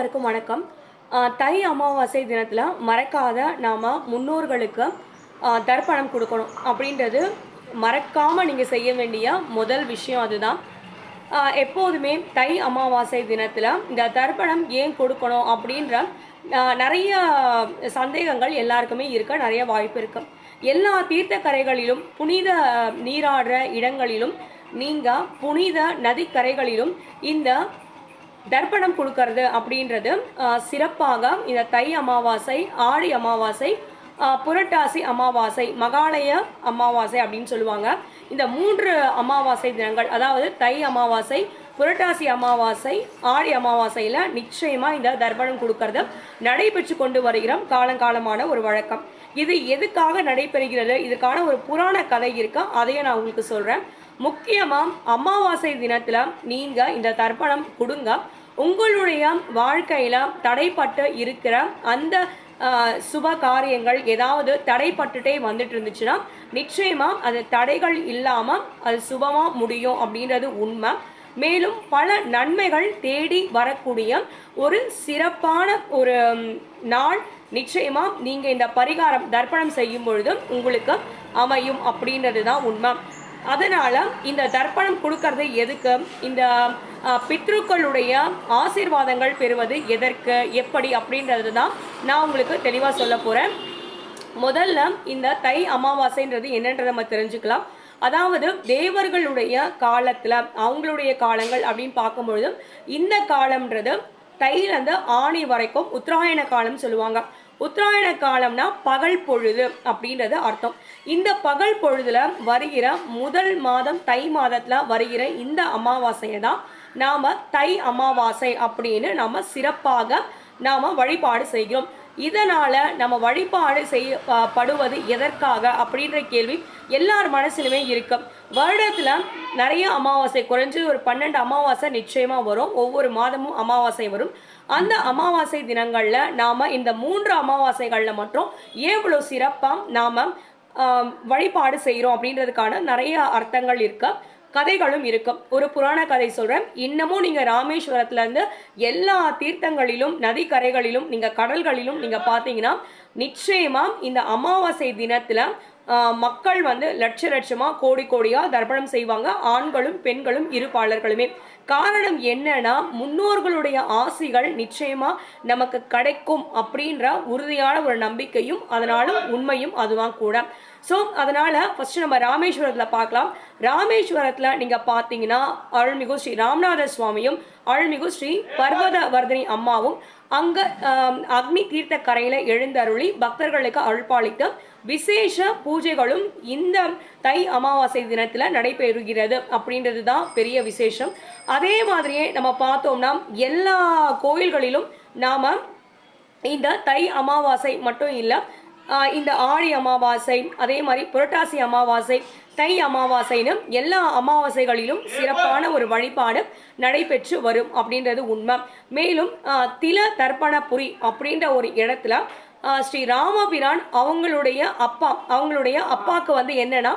அனைவருக்கும் வணக்கம். தை அமாவாசை தினத்தில் மறக்காத நாம் முன்னோர்களுக்கு தர்ப்பணம் கொடுக்கணும் அப்படின்றது மறக்காமல் நீங்கள் செய்ய வேண்டிய முதல் விஷயம் அதுதான். எப்போதுமே தை அமாவாசை தினத்தில் இந்த தர்ப்பணம் ஏன் கொடுக்கணும் அப்படின்ற நிறைய சந்தேகங்கள் எல்லாருக்குமே இருக்க நிறைய வாய்ப்பு இருக்குது எல்லா தீர்த்தக்கரைகளிலும் புனித நீராடுற இடங்களிலும் நீங்கள் புனித நதிக்கரைகளிலும் இந்த தர்ப்பணம் கொடுக்கறது அப்படின்றது சிறப்பாக இந்த தை அமாவாசை ஆடி அமாவாசை புரட்டாசி அமாவாசை மகாலய அமாவாசை அப்படின்னு சொல்லுவாங்க. இந்த மூன்று அமாவாசை தினங்கள் அதாவது தை அமாவாசை புரட்டாசி அமாவாசை ஆடி அமாவாசையில் நிச்சயமாக இந்த தர்ப்பணம் கொடுக்கறது. நடைபெற்று கொண்டு வருகிறோம் காலங்காலமான ஒரு வழக்கம். இது எதுக்காக நடைபெறுகிறது? இதுக்கான ஒரு புராண கதை இருக்கா? அதையே நான் உங்களுக்கு சொல்கிறேன் முக்கியமாக அமாவாசை தினத்தில் நீங்கள் இந்த தர்ப்பணம் கொடுங்க. உங்களுடைய வாழ்க்கையில் தடைப்பட்டு இருக்கிற அந்த சுப காரியங்கள் ஏதாவது தடைப்பட்டுட்டே வந்துட்டு இருந்துச்சுன்னா நிச்சயமாக அது தடைகள் இல்லாமல் அது சுபமாக முடியும் அப்படின்றது உண்மை. மேலும் பல நன்மைகள் தேடி வரக்கூடிய ஒரு சிறப்பான ஒரு நாள். நிச்சயமா நீங்க இந்த பரிகாரம் தர்ப்பணம் செய்யும் பொழுது உங்களுக்கு அமையும் அப்படின்றது தான் உண்மை. அதனால இந்த தர்ப்பணம் கொடுக்கறது எதுக்கு? இந்த பித்ருக்களுடைய ஆசீர்வாதங்கள் பெறுவது எதற்கு? எப்படி? அப்படின்றது தான் நான் உங்களுக்கு தெளிவாக சொல்ல போறேன். முதல்ல இந்த தை அமாவாசைன்றது என்னன்றதை நம்ம தெரிஞ்சுக்கலாம். அதாவது தேவர்களுடைய காலத்தில் அவங்களுடைய காலங்கள் அப்படின்னு பார்க்கும்பொழுது இந்த காலம்ன்றது தையிலேருந்து ஆணி வரைக்கும் உத்தராயண காலம் சொல்லுவாங்க. உத்தராயண காலம்னா பகல் பொழுது அப்படின்றது அர்த்தம். இந்த பகல் பொழுதுல வருகிற முதல் மாதம் தை மாதத்துல வருகிற இந்த அமாவாசையை தான் நாம தை அமாவாசை அப்படின்னு நாம சிறப்பாக நாம வழிபாடு செய்கிறோம். இதனால நம்ம வழிபாடு செய்ய படுவது எதற்காக அப்படின்ற கேள்வி எல்லார் மனசிலுமே இருக்கும் வருடத்துல நிறைய அமாவாசை குறைஞ்சு ஒரு பன்னெண்டு அமாவாசை நிச்சயமா வரும். ஒவ்வொரு மாதமும் அமாவாசை வரும். அந்த அமாவாசை தினங்களில் நாம் இந்த மூன்று அமாவாசைகளில் மட்டும் எவ்வளோ சிறப்பாக நாம் வழிபாடு செய்கிறோம் அப்படின்றதுக்கான நிறைய அர்த்தங்கள் இருக்கு கதைகளும் இருக்கும் ஒரு புராண கதை சொல்கிறேன் இன்னமும் நீங்கள் ராமேஸ்வரத்துலேருந்து எல்லா தீர்த்தங்களிலும் நதிக்கரைகளிலும் நீங்கள் கடல்களிலும் நீங்கள் பார்த்தீங்கன்னா நிச்சயமாக இந்த அமாவாசை தினத்தில் மக்கள் வந்து லட்ச லட்சமாக கோடி கோடியாக தர்ப்பணம் செய்வாங்க. ஆண்களும் பெண்களும் இருப்பாளர்களுமே காரணம் என்னன்னா முன்னோர்களுடைய ஆசைகள் நிச்சயமா நமக்கு கிடைக்கும் அப்படின்ற உறுதியான ஒரு நம்பிக்கையும் அதனாலும் உண்மையும் அதுதான் கூட. ஸோ அதனால ஃபர்ஸ்ட் நம்ம ராமேஸ்வரத்தில் பார்க்கலாம். ராமேஸ்வரத்தில் நீங்கள் பார்த்தீங்கன்னா அருள்மிகு ஸ்ரீ ராமநாத சுவாமியும் அருள்மிகு ஸ்ரீ பர்வதவர்தினி அம்மாவும் அங்கே அக்னி தீர்த்த கரையில் எழுந்தருளி பக்தர்களுக்கு அருள்பாளித்து விசேஷ பூஜைகளும் இந்த தை அமாவாசை தினத்தில் நடைபெறுகிறது அப்படின்றது தான் பெரிய விசேஷம். அதே மாதிரியே நம்ம பார்த்தோம்னா எல்லா கோயில்களிலும் நாம் இந்த தை அமாவாசை மட்டும் இல்லை இந்த ஆடி அமாவாசை அதே மாதிரி புரட்டாசி அமாவாசை தை அமாவாசைன்னு எல்லா அமாவாசைகளிலும் சிறப்பான ஒரு வழிபாடு நடைபெற்று வரும் அப்படின்றது உண்மை. மேலும் தில தர்ப்பணபுரி அப்படின்ற ஒரு இடத்துல ஸ்ரீ ராமபிரான் அவங்களுடைய அப்பா அவங்களுடைய அப்பாவுக்கு வந்து என்னன்னா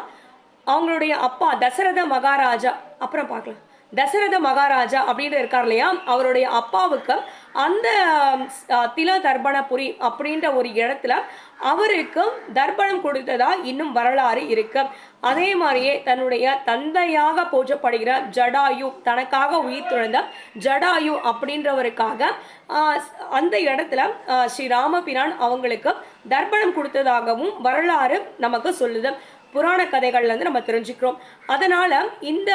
அவங்களுடைய அப்பா தசரத மகாராஜா. அப்புறம் பார்க்கலாம். தசரத மகாராஜா அப்படின்னு இருக்கார் இல்லையா? அவருடைய அப்பாவுக்கு அந்த தில தர்ப்பணபுரி அப்படின்ற ஒரு இடத்துல அவருக்கு தர்ப்பணம் கொடுத்ததா இன்னும் வரலாறு இருக்கு. அதே மாதிரியே தன்னுடைய தந்தையாக போற்றப்படுகிற ஜடாயு தனக்காக உயிர் துழந்த ஜடாயு அப்படின்றவருக்காக அந்த இடத்துல ஸ்ரீ ராமபிரான் அவங்களுக்கு தர்ப்பணம் கொடுத்ததாகவும் வரலாறு நமக்கு சொல்லுது. புராண கதைகள்ல இருந்து நம்ம தெரிஞ்சுக்கிறோம். அதனால் இந்த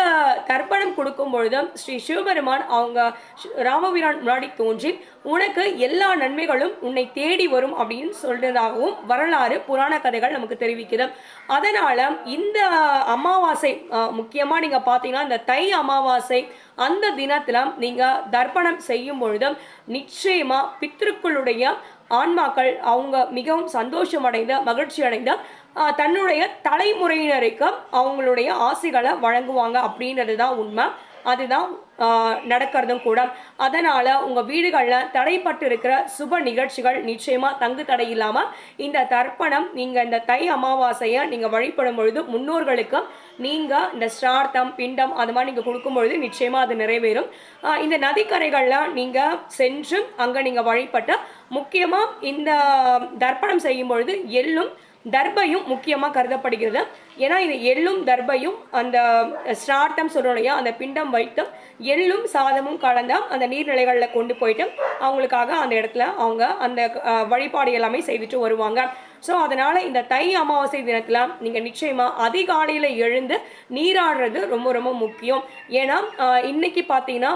தர்ப்பணம் கொடுக்கும் பொழுது ஸ்ரீ சிவபெருமான் அவங்க ஷ்- ராமபிரான் முன்னாடி தோன்றி உனக்கு எல்லா நன்மைகளும் உன்னை தேடி வரும் அப்படின்னு சொல்றதாகவும் வரலாறு புராண கதைகள் நமக்கு தெரிவிக்குது. அதனால் இந்த அமாவாசை முக்கியமாக நீங்கள் நீங்க இந்த தை அமாவாசை அந்த தினத்தில் நீங்கள் தர்ப்பணம் செய்யும் பொழுது நிச்சயமாக பித்திருக்களுடைய ஆன்மாக்கள் அவங்க மிகவும் சந்தோஷம் அடைந்த மகிழ்ச்சி அடைந்த தன்னுடைய தலைமுறையினருக்கு அவங்களுடைய ஆசைகளை வழங்குவாங்க அப்படின்றது தான் உண்மை. அதுதான் நடக்கிறதும் கூட. அதனால் உங்கள் வீடுகளில் தடைப்பட்டு இருக்கிற சுப நிகழ்ச்சிகள் நிச்சயமாக தங்கு தடை இல்லாமல் இந்த தர்ப்பணம் நீங்கள் இந்த தை அமாவாசையை நீங்கள் வழிபடும் பொழுது முன்னோர்களுக்கு நீங்கள் இந்த ஸ்ரார்த்தம் பிண்டம் அது மாதிரி நீங்கள் கொடுக்கும் பொழுது நிச்சயமாக அது நிறைவேறும். இந்த நதிக்கரைகளில் நீங்கள் சென்று அங்கே நீங்கள் வழிபட்டு முக்கியமாக இந்த தர்ப்பணம் செய்யும் பொழுது எள்ளும் தர்பையும் முக்கியமாக கருதப்படுகிறது. ஏன்னா இது எள்ளும் தர்பையும் அந்த ஸ்ரார்த்தம் சொல்கிறோம் இல்லையா அந்த பிண்டம் வைத்து எள்ளும் சாதமும் கலந்த அந்த நீர்நிலைகளில் கொண்டு போயிட்டு அவங்களுக்காக அந்த இடத்துல அவங்க அந்த வழிபாடு எல்லாமே செய்துட்டு வருவாங்க. ஸோ அதனால் இந்த தை அமாவாசை தினத்தில் நீங்கள் நிச்சயமாக அதிகாலையில் எழுந்து நீராடுறது ரொம்ப ரொம்ப முக்கியம். ஏன்னா இன்னைக்கு பார்த்தீங்கன்னா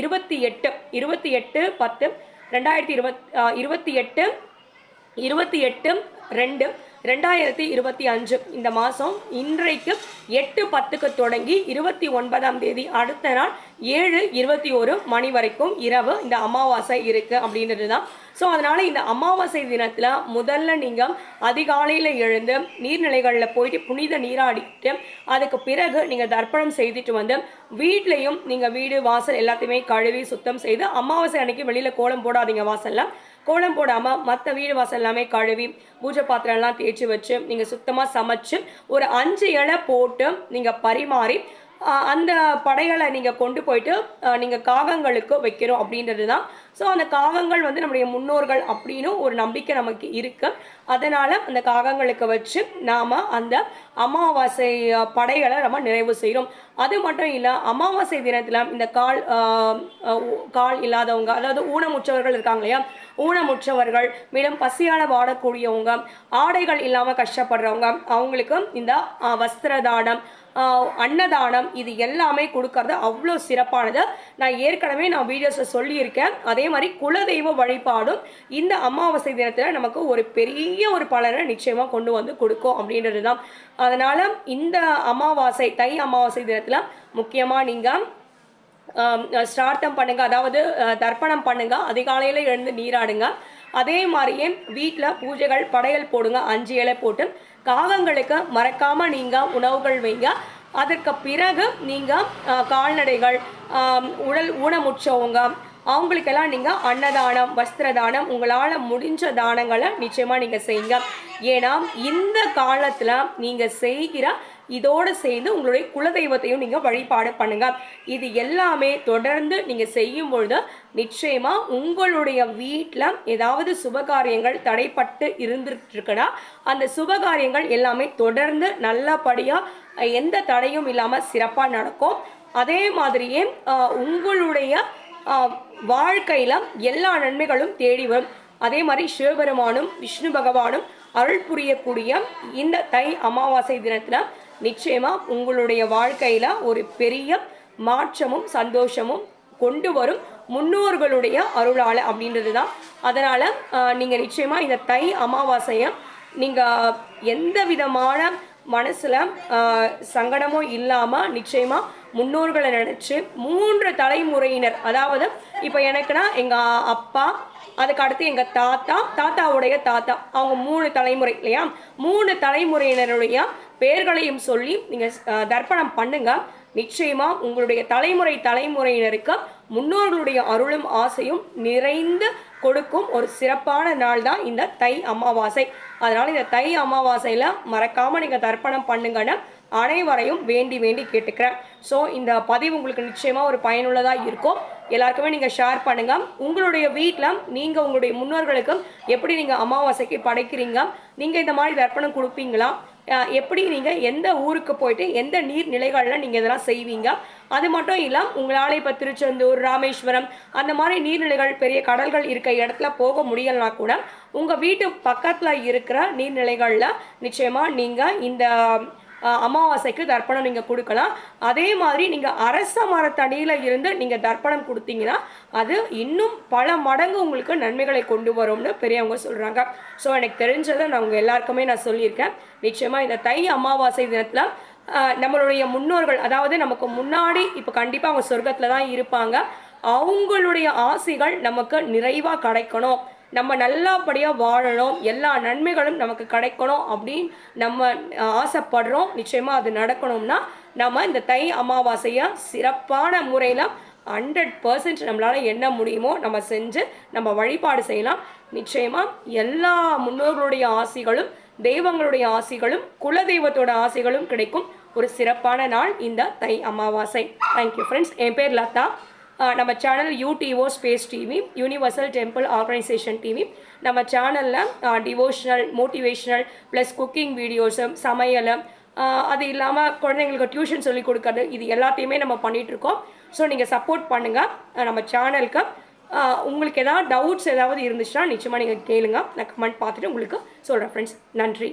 இருபத்தி எட்டு இருபத்தி எட்டு பத்து ரெண்டாயிரத்தி இருபத் இருபத்தி எட்டு இருபத்தி எட்டு ரெண்டு ரெண்டாயிரத்தி இருபத்தி அஞ்சு இந்த மாதம் இன்றைக்கு எட்டு பத்துக்கு தொடங்கி இருபத்தி ஒன்பதாம் தேதி அடுத்த நாள் ஏழு இருபத்தி ஒரு மணி வரைக்கும் இரவு இந்த அமாவாசை இருக்குது அப்படின்றது தான் ஸோ அதனால் இந்த அமாவாசை தினத்தில் முதல்ல நீங்கள் அதிகாலையில் எழுந்து நீர்நிலைகளில் போயிட்டு புனித நீராடிட்டு அதுக்கு பிறகு நீங்கள் தர்ப்பணம் செய்துட்டு வந்து வீட்லேயும் நீங்கள் வீடு வாசல் எல்லாத்தையுமே கழுவி சுத்தம் செய்து அமாவாசை அன்னைக்கு வெளியில் கோலம் போடாதீங்க வாசலில். கோலம் போடாமல் மற்ற வீடு வாசல் எல்லாமே கழுவி பூஜை பாத்திரம்லாம் தேய்ச்சி வச்சு நீங்கள் சுத்தமாக சமைச்சு ஒரு அஞ்சு இலை போட்டு நீங்கள் பரிமாறி அந்த படைகளை நீங்கள் கொண்டு போயிட்டு நீங்கள் காகங்களுக்கு வைக்கிறோம் அப்படின்றது தான் ஸோ அந்த காகங்கள் வந்து நம்முடைய முன்னோர்கள் அப்படின்னு ஒரு நம்பிக்கை நமக்கு இருக்கு. அதனால் அந்த காகங்களுக்கு வச்சு நாம் அந்த அமாவாசை படைகளை நம்ம நிறைவு செய்கிறோம் அது மட்டும் இல்லை அமாவாசை தினத்தில் இந்த கால் ஊ- கால் இல்லாதவங்க அதாவது ஊனமுற்றவர்கள் இருக்காங்க இல்லையா ஊனமுற்றவர்கள் மேலும் பசியால் வாடக்கூடியவங்க ஆடைகள் இல்லாமல் கஷ்டப்படுறவங்க அவங்களுக்கு இந்த வஸ்திர தானம் அன்னதானம் இது எல்லாமே கொடுக்கறது அவ்வளோ சிறப்பானது. நான் ஏற்கனவே நான் வீடியோஸில் சொல்லியிருக்கேன். அதே மாதிரி குலதெய்வ வழிபாடும் இந்த அமாவாசை தினத்தில் நமக்கு ஒரு பெரிய ஒரு பலனை நிச்சயமாக கொண்டு வந்து கொடுக்கும் அப்படின்றது தான் அதனால் இந்த அமாவாசை தை அமாவாசை தினத்தில் முக்கியமாக நீங்கள் ஸ்டார்ட்டம் பண்ணுங்க. அதாவது தர்ப்பணம் பண்ணுங்க. அதிகாலையில் எழுந்து நீராடுங்க. அதே மாதிரியே வீட்டில் பூஜைகள் படையல் போடுங்க. அஞ்சு இலை போட்டு காகங்களுக்கு மறக்காம நீங்க உணவுகள் வைங்க. அதற்கு பிறகு நீங்க கால்நடைகள் உடல் ஊனமுற்றவங்க அவங்களுக்கெல்லாம் நீங்கள் அன்னதானம் வஸ்திர தானம் உங்களால் முடிஞ்ச தானங்களை நிச்சயமாக நீங்கள் செய்யுங்க. ஏன்னா இந்த காலத்தில் நீங்கள் செய்கிற இதோடு சேர்ந்து உங்களுடைய குலதெய்வத்தையும் நீங்கள் வழிபாடு பண்ணுங்கள் இது எல்லாமே தொடர்ந்து நீங்கள் செய்யும் பொழுது நிச்சயமாக உங்களுடைய வீட்டில் ஏதாவது சுபகாரியங்கள் தடைப்பட்டு இருந்துட்டுருக்குன்னா அந்த சுபகாரியங்கள் எல்லாமே தொடர்ந்து நல்லபடியாக எந்த தடையும் இல்லாமல் சிறப்பாக நடக்கும். அதே மாதிரியே உங்களுடைய வாழ்க்கையில் வாழ்க்கையில எல்லா நன்மைகளும் தேடி வரும். அதே மாதிரி சிவபெருமானும் விஷ்ணு பகவானும் அருள் புரியக்கூடிய இந்த தை அமாவாசை தினத்தில் நிச்சயமாக உங்களுடைய வாழ்க்கையில் ஒரு பெரிய மாற்றமும் சந்தோஷமும் கொண்டு வரும் முன்னோர்களுடைய அருளால அப்படின்றது தான் அதனால் நீங்கள் நிச்சயமாக இந்த தை அமாவாசையை நீங்கள் எந்த விதமான மனசில் சங்கடமோ சங்கடமும் நிச்சயமாக முன்னோர்களை நினச்சி மூன்று தலைமுறையினர் அதாவது இப்போ எனக்குன்னா எங்கள் அப்பா அதுக்கு அடுத்து எங்க தாத்தா தாத்தாவுடைய தாத்தா. அவங்க மூணு தலைமுறை இல்லையா? மூணு தலைமுறையினருடைய பெயர்களையும் சொல்லி நீங்க தர்ப்பணம் பண்ணுங்க. நிச்சயமா உங்களுடைய தலைமுறை தலைமுறையினருக்கு முன்னோர்களுடைய அருளும் ஆசையும் நிறைந்து கொடுக்கும் ஒரு சிறப்பான நாள் தான் இந்த தை அமாவாசை. அதனால இந்த தை அமாவாசையில மறக்காம நீங்க தர்ப்பணம் பண்ணுங்கன்னு அனைவரையும் வேண்டி வேண்டி கேட்டுக்கிறேன். ஸோ இந்த பதிவு உங்களுக்கு நிச்சயமா ஒரு பயனுள்ளதாக இருக்கும். எல்லாருக்குமே நீங்கள் ஷேர் பண்ணுங்க. உங்களுடைய வீட்டில் நீங்கள் உங்களுடைய முன்னோர்களுக்கு எப்படி நீங்கள் அமாவாசைக்கு படைக்கிறீங்க? நீங்கள் இந்த மாதிரி தர்ப்பணம் கொடுப்பீங்களா? எப்படி நீங்கள் எந்த ஊருக்கு போயிட்டு எந்த நீர்நிலைகளில் நீங்கள் இதெல்லாம் செய்வீங்க? அது மட்டும் இல்லை உங்களால் இப்போ திருச்செந்தூர் ராமேஸ்வரம் அந்த மாதிரி நீர்நிலைகள் பெரிய கடல்கள் இருக்க இடத்துல போக முடியலனா கூட உங்கள் வீட்டு பக்கத்தில் இருக்கிற நீர்நிலைகளில் நிச்சயமாக நீங்கள் இந்த அமாவாசைக்கு தர்ப்பணம் நீங்கள் கொடுக்கலாம். அதே மாதிரி நீங்கள் அரச மரத்தடியில் இருந்து நீங்கள் தர்ப்பணம் கொடுத்தீங்கன்னா அது இன்னும் பல மடங்கு உங்களுக்கு நன்மைகளை கொண்டு வரும்னு பெரியவங்க சொல்கிறாங்க ஸோ எனக்கு தெரிஞ்சதை நான் உங்கள் எல்லாருக்குமே நான் சொல்லியிருக்கேன். நிச்சயமாக இந்த தை அமாவாசை தினத்தில் நம்மளுடைய முன்னோர்கள் அதாவது நமக்கு முன்னாடி இப்போ கண்டிப்பாக அவங்க சொர்க்கத்தில் தான் இருப்பாங்க. அவங்களுடைய ஆசைகள் நமக்கு நிறைவாக கிடைக்கணும். நம்ம நல்லபடியாக வாழணும் எல்லா நன்மைகளும் நமக்கு கிடைக்கணும் அப்படின்னு நம்ம ஆசைப்படுறோம். நிச்சயமாக அது நடக்கணும்னா நம்ம இந்த தை அமாவாசையை சிறப்பான முறையில் ஹண்ட்ரட் பர்சன்ட் நம்மளால் என்ன முடியுமோ நம்ம செஞ்சு நம்ம வழிபாடு செய்யலாம். நிச்சயமாக எல்லா முன்னோர்களுடைய ஆசிகளும் தெய்வங்களுடைய ஆசிகளும் குலதெய்வத்தோட ஆசிகளும் கிடைக்கும். ஒரு சிறப்பான நாள் இந்த தை அமாவாசை. தேங்க்யூ ஃப்ரெண்ட்ஸ் என் பேர் லதா. நம்ம channel UTO space TV universal temple organisation TV நம்ம சேனலில் devotional motivational plus cooking videos சமையல் அது இல்லாமல் குழந்தைங்களுக்கு டியூஷன் சொல்லி கொடுக்கறது இது எல்லாத்தையுமே நம்ம பண்ணிகிட்ருக்கோம் ஸோ நீங்கள் சப்போர்ட் பண்ணுங்கள் நம்ம சேனலுக்கு உங்களுக்கு எதாவது டவுட்ஸ் ஏதாவது இருந்துச்சுன்னா நிச்சயமாக நீங்கள் கேளுங்க. நான் கமெண்ட் பார்த்துட்டு உங்களுக்கு சொல்கிறேன் ஃப்ரெண்ட்ஸ் நன்றி.